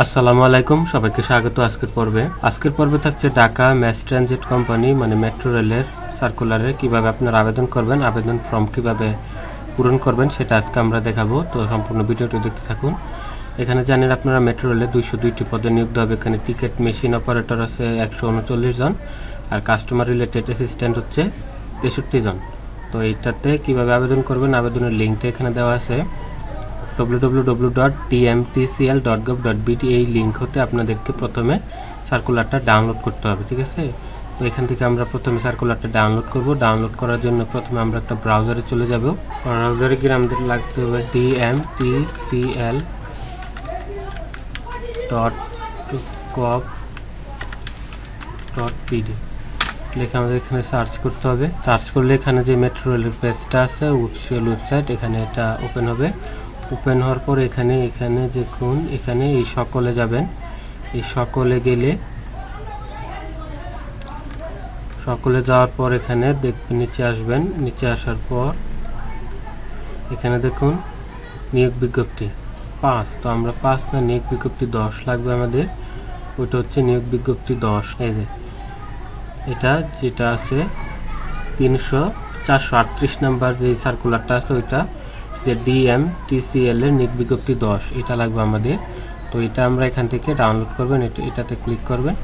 আসসালামু আলাইকুম, সবাইকে স্বাগত আজকের পর্বে। আজকের পর্বে থাকছে ঢাকা ম্যাস ট্রানজিট কোম্পানি মানে মেট্রো রেলের সার্কুলারে কীভাবে আপনারা আবেদন করবেন, আবেদন ফর্ম কীভাবে পূরণ করবেন সেটা আজকে আমরা দেখাবো। তো সম্পূর্ণ ভিডিওটি দেখতে থাকুন। এখানে জানেন আপনারা, মেট্রো রেলে দুইশো দুইটি পদে নিয়োগ হবে। এখানে টিকিট মেশিন অপারেটর আছে একশো উনচল্লিশ জন, আর কাস্টমার রিলেটেড অ্যাসিস্ট্যান্ট হচ্ছে তেষট্টি জন। তো এইটাতে কীভাবে আবেদন করবেন, আবেদনের লিঙ্কটা এখানে দেওয়া আছে। www.tmtcl.gov.bt এই লিঙ্ক হতে আপনাদেরকে প্রথমে সার্কুলারটা ডাউনলোড করতে হবে, ঠিক আছে? তো এখান থেকে আমরা প্রথমে সার্কুলারটা ডাউনলোড করব। ডাউনলোড করার জন্য প্রথমে আমরা একটা ব্রাউজারে চলে যাব। ব্রাউজারে গিয়ে আমাদের লাগতে হবে ডিএমটিসিএল ডট কপ ডট আমাদের এখানে সার্চ করতে হবে। সার্চ করলে এখানে যে মেট্রো রেলের পেজটা আছে অফিসিয়াল ওয়েবসাইট এখানে এটা ওপেন হবে। ওপেন হওয়ার পর এখানে এখানে দেখুন, এখানে এই সকলে যাবেন। এই সকলে গেলে সকলে যাওয়ার পর এখানে দেখবেন, নিচে আসবেন। নিচে আসার পর এখানে দেখুন, নিয়োগ বিজ্ঞপ্তি। পাঁচ, তো আমরা পাঁচ না, নিয়োগ বিজ্ঞপ্তি দশ লাগবে আমাদের। ওইটা হচ্ছে নিয়োগ বিজ্ঞপ্তি দশ। এই যে, এটা যেটা আছে তিনশো, চারশো আটত্রিশ নাম্বার যে সার্কুলারটা আছে ওইটা। যে ডিএম টিসিএল এর নিক বিজ্ঞপ্তি দশ। এটা লাগবে আমাদের। তো এটা আমরা এখান থেকে ডাউনলোড করবেন। এটা, এটাতে ক্লিক করবেন।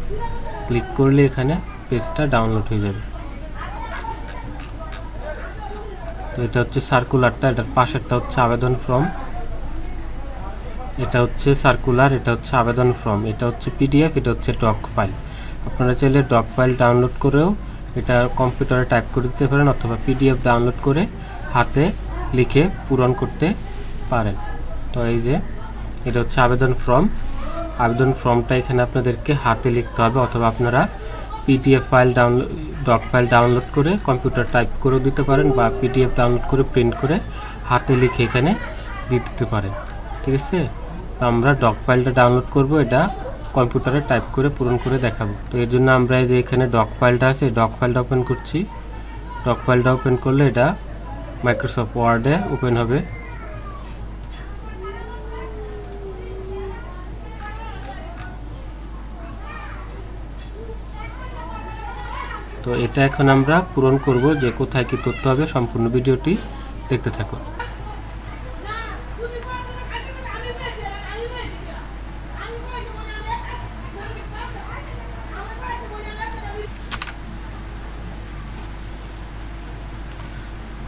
ক্লিক করলে এখানে পেজটা ডাউনলোড হয়ে যাবে। তো এটা হচ্ছে সার্কুলারটা এটার পাশেরটা হচ্ছে আবেদন ফর্ম এটা হচ্ছে সার্কুলার এটা হচ্ছে আবেদন ফর্ম এটা হচ্ছে পিডিএফ এটা হচ্ছে ডক ফাইল আপনারা চাইলে ডক ফাইল ডাউনলোড করেও এটা কম্পিউটারে টাইপ করে দিতে পারেন অথবা পিডিএফ ডাউনলোড করে হাতে লিখে পূরণ করতে পারেন। তো এই যে, এটা হচ্ছে আবেদন ফর্ম। আবেদন ফর্মটা এখানে আপনাদেরকে হাতে লিখতে হবে অথবা আপনারা PDF file download doc file download করে কম্পিউটার টাইপ করেও দিতে পারেন বা পিডিএফ ডাউনলোড করে প্রিন্ট করে হাতে লিখে এখানে দিয়ে দিতে পারেন। ঠিক আছে? আমরা ডক ফাইলটা ডাউনলোড করব, এটা কম্পিউটারে টাইপ করে পূরণ করে দেখাবো। তো এর জন্য আমরা এই যে এখানে ডক ফাইলটা আছে ডক ফাইলটা ওপেন করছি। ডক ফাইলটা ওপেন করলে এটা মাইক্রোসফট ওয়ার্ডে ওপেন হবে। তো এটা এখন আমরা পূরণ করব যে কোথায় কি তথ্য হবে সম্পূর্ণ ভিডিওটি দেখতে থাকুন।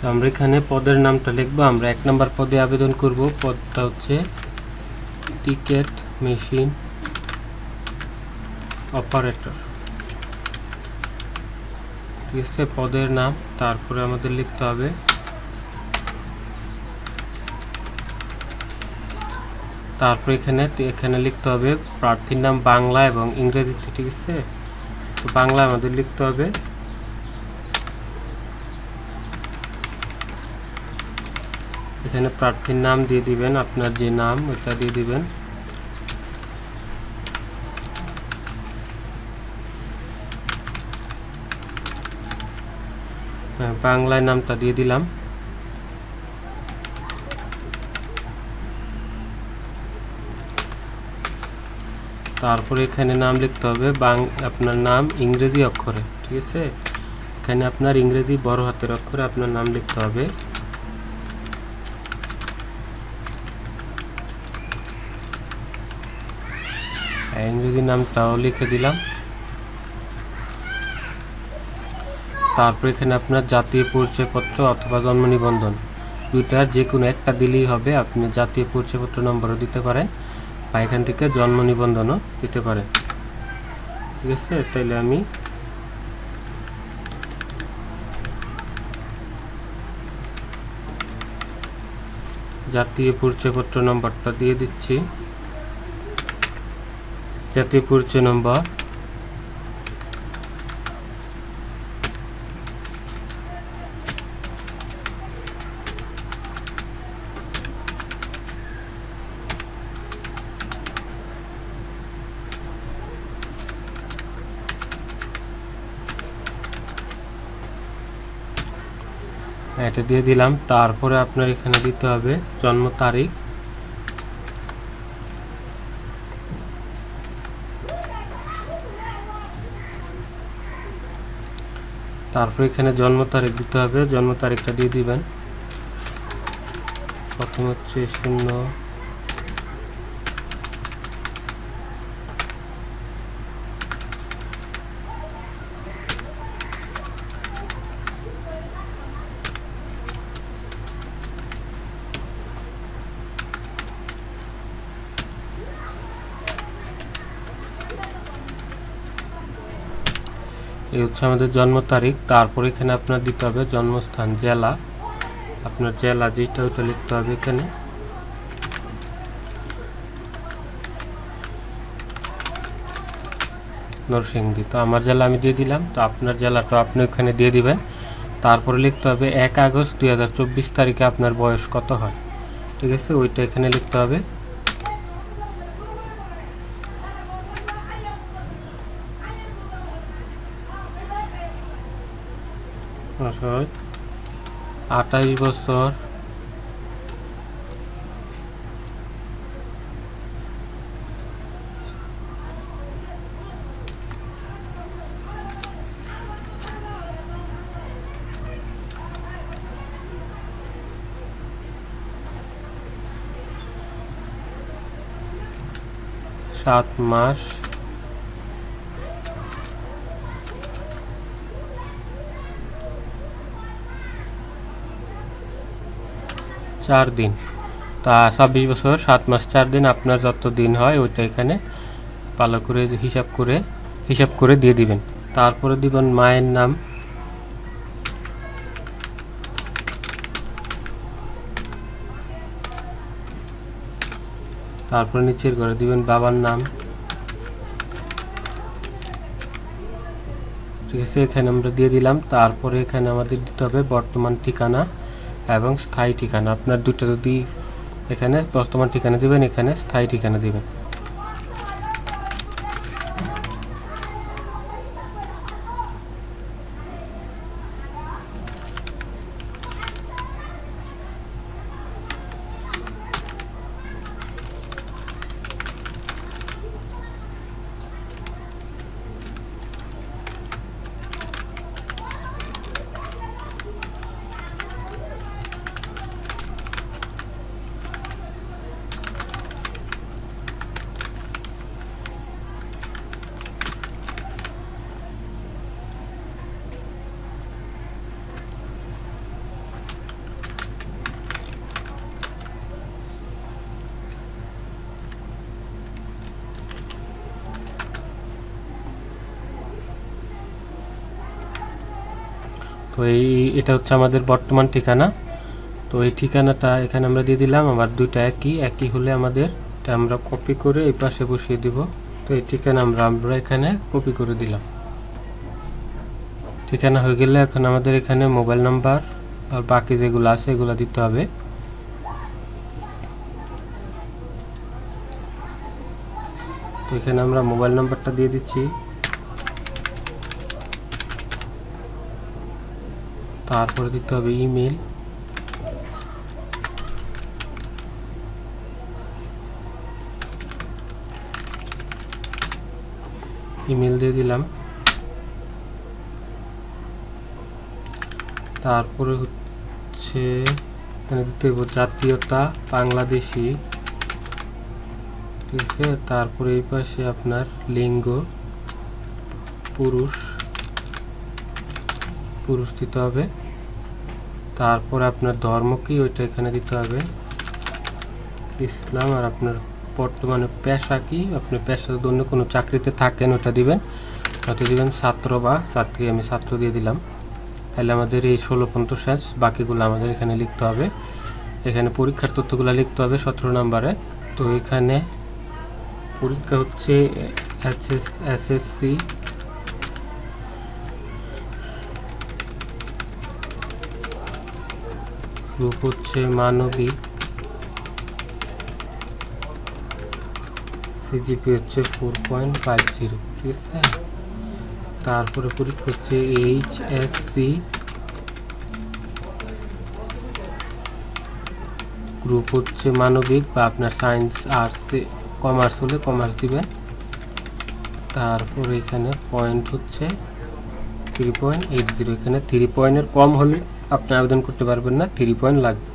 তো আমরা এখানে পদের নামটা লিখব। আমরা এক নম্বর পদে আবেদন করব। পদটা হচ্ছে টিকেট মেশিন অপারেটর। ঠিক আছে, পদের নাম, তারপরে আমাদের লিখতে হবে। তারপরে এখানে এখানে লিখতে হবে প্রার্থীর নাম বাংলা এবং ইংরেজিতে, ঠিক আছে? তো বাংলা আমাদের লিখতে হবে। এখানে প্রার্থীর নাম দিয়ে দিবেন আপনার যে নাম ওটা দিয়ে দিবেন। হ্যাঁ, বাংলায় নামটা দিয়ে দিলাম। তারপরে এখানে নাম লিখতে হবে বাং আপনার নাম ইংরেজি অক্ষরে ঠিক আছে? এখানে আপনার ইংরেজি বড় হাতের অক্ষরে আপনার নাম লিখতে হবে। ইংরেজি নামটাও লিখে দিলাম। তারপর এখানে আপনার জাতীয় পরিচয়পত্র অথবা জন্ম নিবন্ধন দুইটার যে কোনো একটা দিলেই হবে। আপনি জাতীয় পরিচয়পত্র নম্বরও দিতে পারেন বা এখান থেকে জন্ম নিবন্ধনও দিতে পারেন। ঠিক আছে, তাইলে আমি জাতীয় পরিচয়পত্র নম্বরটা দিয়ে দিচ্ছি। জাতীয় পরিচয় নম্বর? এটা দিয়ে দিলাম। তারপরে আপনার এখানে দিতে হবে জন্ম তারিখ। তারপর এখানে জন্ম তারিখ দিতে হবে। জন্ম তারিখটা দিয়ে দিবেন। প্রথম হচ্ছে শূন্য এই হচ্ছে আমাদের জন্ম তারিখ। তারপর এখানে আপনার দিতে হবে জন্মস্থান, জেলা। আপনার জেলা যেটা ওইটা লিখতে হবে এখানে। নরসিংদী। তো আমার জেলা আমি দিয়ে দিলাম। তো আপনার জেলাটা আপনি ওখানে দিয়ে দিবেন। তারপরে লিখতে হবে এক আগস্ট দুই হাজার চব্বিশ তারিখে আপনার বয়স কত হয়? ঠিক আছে, ওইটা এখানে লিখতে হবে। হয় আঠাইশ বছর। সাত মাস। চার দিন। তা ছাব্বিশ বছর, সাত মাস, চার দিন আপনার যত দিন হয় ওইটা এখানে ভালো করে হিসাব করে হিসাব করে দিয়ে দিবেন। তারপরে দিবেন মায়ের নাম। তারপরে নিচের ঘরে দিবেন বাবার নাম। ঠিক আছে, এখানে আমরা দিয়ে দিলাম। তারপরে এখানে আমাদের দিতে হবে বর্তমান ঠিকানা। এবং স্থায়ী ঠিকানা। আপনার দুটো যদি এখানে বর্তমান ঠিকানা দিবেন এখানে স্থায়ী ঠিকানা দিবেন। এই, এটা হচ্ছে আমাদের বর্তমান ঠিকানা। তো এই ঠিকানাটা এখানে আমরা দিয়ে দিলাম, আবার দুইটা একই একই হলে আমাদের এটা আমরা কপি করে এই পাশে বসিয়ে দিব। তো এই ঠিকানা আমরা আমরা এখানে কপি করে দিলাম। ঠিকানা হয়ে গেলে এখন আমাদের এখানে মোবাইল নাম্বার আর বাকি যেগুলো আছে এগুলো দিতে হবে। তো এখানে আমরা মোবাইল নাম্বারটা দিয়ে দিচ্ছি। তারপরে দিতে হবে ইমেল। ইমেল দিয়ে দিলাম। তারপরে হচ্ছে এখানে দিতে হবে জাতীয়তা বাংলাদেশি। ঠিক আছে, তারপরে এই পাশে আপনার লিঙ্গ, পুরুষ। পুরুষ দিতে হবে। তারপরে আপনার ধর্ম কি ওইটা এখানে দিতে হবে। ইসলাম আর আপনার বর্তমানে পেশা কি? আপনি পেশার জন্য কোনো চাকরিতে থাকেন ওটা দিবেন। ওটা দিবেন ছাত্র বা ছাত্রী, আমি ছাত্র দিয়ে দিলাম। তাহলে আমাদের এই ষোলো পর্যন্ত শেষ, বাকিগুলো আমাদের এখানে লিখতে হবে। এখানে পরীক্ষার তথ্যগুলো লিখতে হবে সতেরো নম্বরে। তো এখানে পরীক্ষা হচ্ছে এসএসসি গ্রুপ হচ্ছে মানবিক। সিজিপি হচ্ছে ফোর পয়েন্ট ফাইভ জিরো ঠিক আছে? তারপরে পরীক্ষা হচ্ছে এইচ এস সি গ্রুপ হচ্ছে মানবিক বা আপনার সায়েন্স আর্টস কমার্স হলে কমার্স দিবেন। তারপরে এখানে পয়েন্ট হচ্ছে থ্রি পয়েন্ট এইট জিরো এখানে থ্রি পয়েন্টের কম হলে আপনি আবেদন করতে পারবেন না থ্রি পয়েন্ট লাগবে।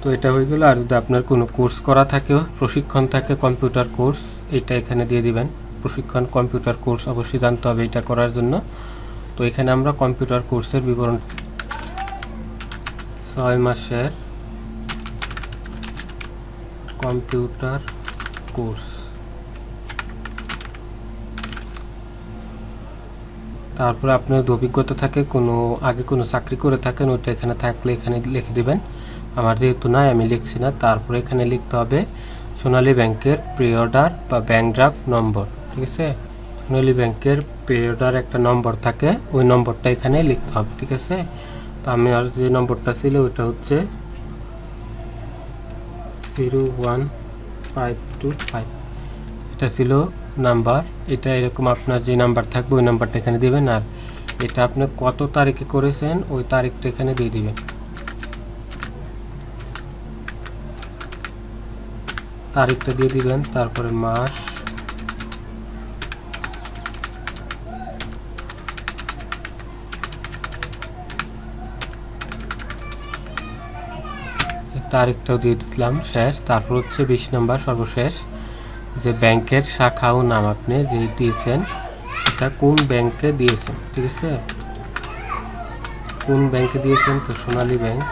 তো এটা হয়ে গেলো, আর যদি আপনার কোনো কোর্স করা থাকে, প্রশিক্ষণ থাকে কম্পিউটার কোর্স এটা এখানে দিয়ে দিবেন। প্রশিক্ষণ কম্পিউটার কোর্স অবশ্যই জানতে হবে এটা করার জন্য। তো এখানে আমরা কম্পিউটার কোর্সের বিবরণ ছয় মাসের কম্পিউটার কোর্স তারপরে আপনার যদি অভিজ্ঞতা থাকে, কোনো, আগে কোনো চাকরি করে থাকেন, ওইটা এখানে থাকলে এখানে লিখে দিবেন। আমার যেহেতু নাই, আমি লিখছি না। তারপরে এখানে লিখতে হবে সোনালী ব্যাংকের প্রি অর্ডার বা ব্যাংক ড্রাফট নম্বর ঠিক আছে? সোনালী ব্যাংকের প্রি অর্ডার একটা নম্বর থাকে, ওই নম্বরটা এখানে লিখতে হবে, ঠিক আছে? তো আমি আর যে নম্বরটা ছিল, ওইটা হচ্ছে zero one five two five এটা ছিল নাম্বার এটা এরকম আপনার যে নাম্বার থাকবে, ওই নাম্বারটা এখানে দিবেন, আর এটা আপনি কত তারিখে করেছেন, ওই তারিখটা এখানে দিয়ে দিবেন। তারিখটা দিয়ে দিবেন, তারপরে মাস। তারিখটাও দিয়ে দিলাম, শেষ। তারপর হচ্ছে বিশ নাম্বার সর্বশেষ। যে ব্যাংকের শাখাও নাম আপনি যে দিয়েছেন, এটা কোন ব্যাংকে দিয়েছেন, ঠিক আছে? কোন ব্যাংকে দিয়েছেন? তো সোনালী ব্যাংক।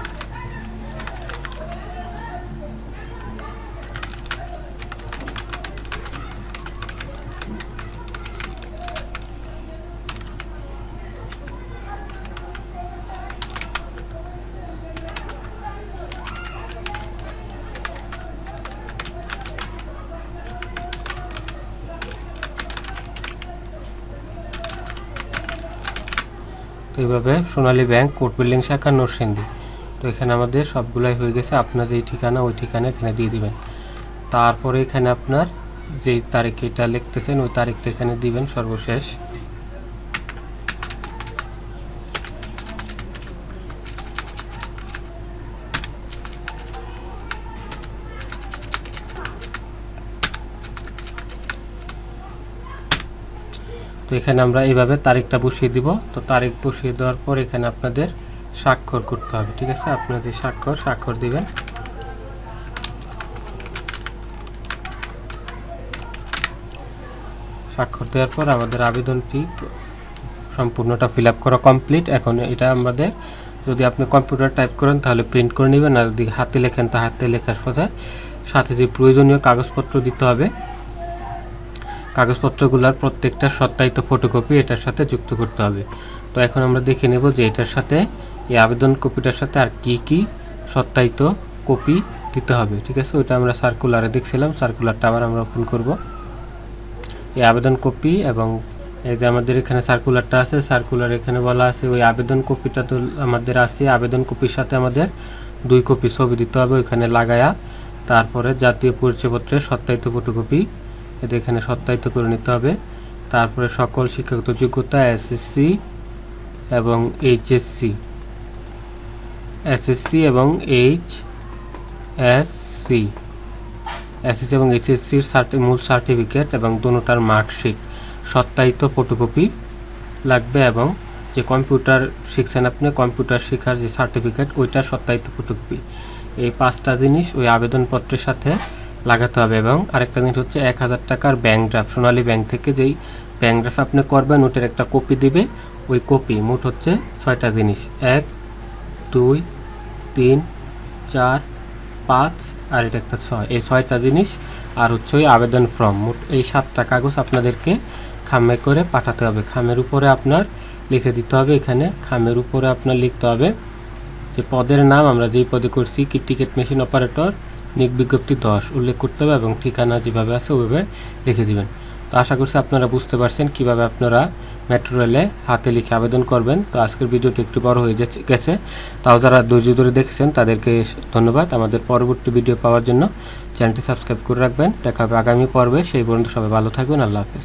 তো এইভাবে সোনালী ব্যাংক, কোর্ট বিল্ডিং শাখা, নরসিংদী। তো এখানে আমাদের সবগুলাই হয়ে গেছে। আপনার যেই ঠিকানা, ওই ঠিকানা এখানে দিয়ে দিবেন। তারপরে এখানে আপনার যেই তারিখ এটা লিখতেছেন, ওই তারিখটা এখানে দিবেন সর্বশেষ। এখানে আমরা এইভাবে তারিখটা বসিয়ে দিব। তো তারিখ বসিয়ে দেওয়ার পর এখানে আপনাদের স্বাক্ষর করতে হবে, ঠিক আছে? আপনার যে স্বাক্ষর স্বাক্ষর দিবেন। স্বাক্ষর দেওয়ার পর আমাদের আবেদনটি সম্পূর্ণটা ফিল করা কমপ্লিট। এখন এটা আমাদের, যদি আপনি কম্পিউটার টাইপ করেন তাহলে প্রিন্ট করে নেবেন, আর যদি হাতে লেখেন, তা হাতে লেখার সাথে সাথে যে প্রয়োজনীয় কাগজপত্র দিতে হবে কাগজপত্রগুলোর প্রত্যেকটা সত্যায়িত ফটোকপি এটার সাথে যুক্ত করতে হবে। তো এখন আমরা দেখে নেব যে এটার সাথে এই আবেদন কপিটার সাথে আর কি কি সত্যায়িত কপি দিতে হবে, ঠিক আছে? ওইটা আমরা সার্কুলারে দেখছিলাম সার্কুলারটা আবার আমরা ওপেন করব। এই আবেদন কপি এবং এই যে আমাদের এখানে সার্কুলারটা আছে সার্কুলার এখানে বলা আছে, ওই আবেদন কপিটা তো আমাদের আছে আবেদন কপির সাথে আমাদের দুই কপি ছবি দিতে হবে, ওইখানে লাগায়া, তারপরে জাতীয় পরিচয়পত্রের সত্যায়িত ফটোকপি এটা এখানে সত্যায়িত করে নিতে হবে। তারপরে সকল শিক্ষাগত যোগ্যতা এসএসসি এবং এইচএসসি এসএসসি এবং এইচ এস সি এসএসসি এবং এইচএসসির মূল সার্টিফিকেট এবং দুটার মার্কশিট সত্যায়িত ফটোকপি লাগবে এবং যে কম্পিউটার শিখছেন আপনি কম্পিউটার শেখার যে সার্টিফিকেট ওইটার সত্যায়িত ফটোকপি এই পাঁচটা জিনিস ওই আবেদনপত্রের সাথে লাগাতে হবে এবং আরেকটা জিনিস হচ্ছে এক হাজার টাকার ব্যাংক ড্রাফট সোনালী ব্যাংক থেকে যেই ব্যাংক ড্রাফট আপনি করবেন ওটার একটা কপি দিবে। ওই কপি মোট হচ্ছে ছয়টা জিনিস। এক, দুই, তিন, চার, পাঁচ আর এটা একটা ছয়। এই ছয়টা জিনিস আর হচ্ছে ওই আবেদন ফর্ম মোট এই সাতটা কাগজ আপনাদেরকে খামে করে পাঠাতে হবে। খামের উপরে আপনার লিখে দিতে হবে। এখানে খামের উপরে আপনার লিখতে হবে যে পদের নাম, আমরা যেই পদে করছি, কি টিকিট মেশিন অপারেটর নিক বিজ্ঞপ্তি দশ, উল্লেখ করতে হবে এবং ঠিকানা যেভাবে আছে ওইভাবে লিখে দিবেন। তো আশা করছি আপনারা বুঝতে পারছেন কীভাবে আপনারা মেট্রো রেলে হাতে লিখে আবেদন করবেন। তো আজকের ভিডিওটি একটু বড় হয়ে গেছে। তাও যারা ধৈর্য ধরে দেখেছেন, তাদেরকে ধন্যবাদ। আমাদের পরবর্তী ভিডিও পাওয়ার জন্য চ্যানেলটি সাবস্ক্রাইব করে রাখবেন। দেখা হবে আগামী পর্বে। সেই পর্যন্ত সবাই ভালো থাকবেন। আল্লাহ হাফেজ।